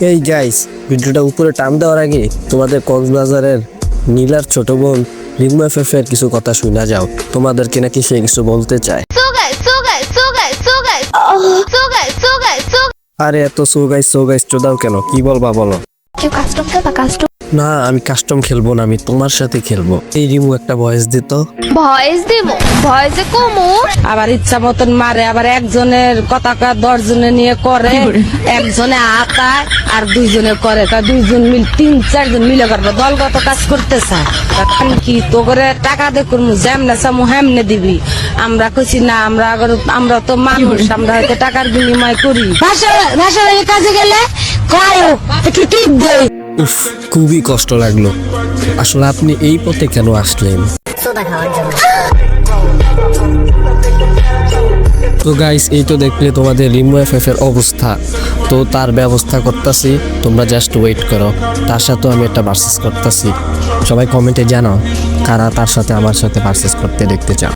এই গাইস ভিডিওটা উপরে টান দেওয়ার আগে তোমাদের কক্সবাজারের নীলার ছোট বোন রিমু এফ এর কিছু কথা শোনা যাও তোমাদেরকে নাকি সে কিছু বলতে চায় আরে এত সো গাইস সো গাইস চোদাও কেন কি বলবা বলো কেউ কাস্টম বা কাস্টম না আমি কাস্টম খেলব না আমি তোমার সাথে খেলব। এই রিমু একটা ভয়েস দিত। ভয়েস দিমু? ভয়েসে কমু? আবার ইচ্ছা মতন মারে আবার একজনের কথা কা দশ জনে নিয়ে করে একজনে আতায় আর দুইজনে করে। তা দুইজন মিল তিন চারজন মিলে করবে। দলগত কাজ করতে চায় তখন কি তো করে টাকা দিয়ে করব যেমনে চামু হেমনে দিবি। আমরা কইছি না আমরা আমরা তো মানুষ আমরা হয়তো টাকার বিনিময় করি। ভাষা ভাষা কাজে গেলে করো একটু টিপ দেয় উফ খুবই কষ্ট লাগল। আসলে আপনি এই পথে কেন আসলেন? তো গাইস এই তো দেখলে তোমাদের রিমু এফ এর অবস্থা। তো তার ব্যবস্থা করতেছি তোমরা জাস্ট ওয়েট করো। তার সাথেও আমি একটা ভার্সেস করতেছি। সবাই কমেন্টে জানাও কারা তার সাথে আমার সাথে ভার্সেস করতে দেখতে চাও।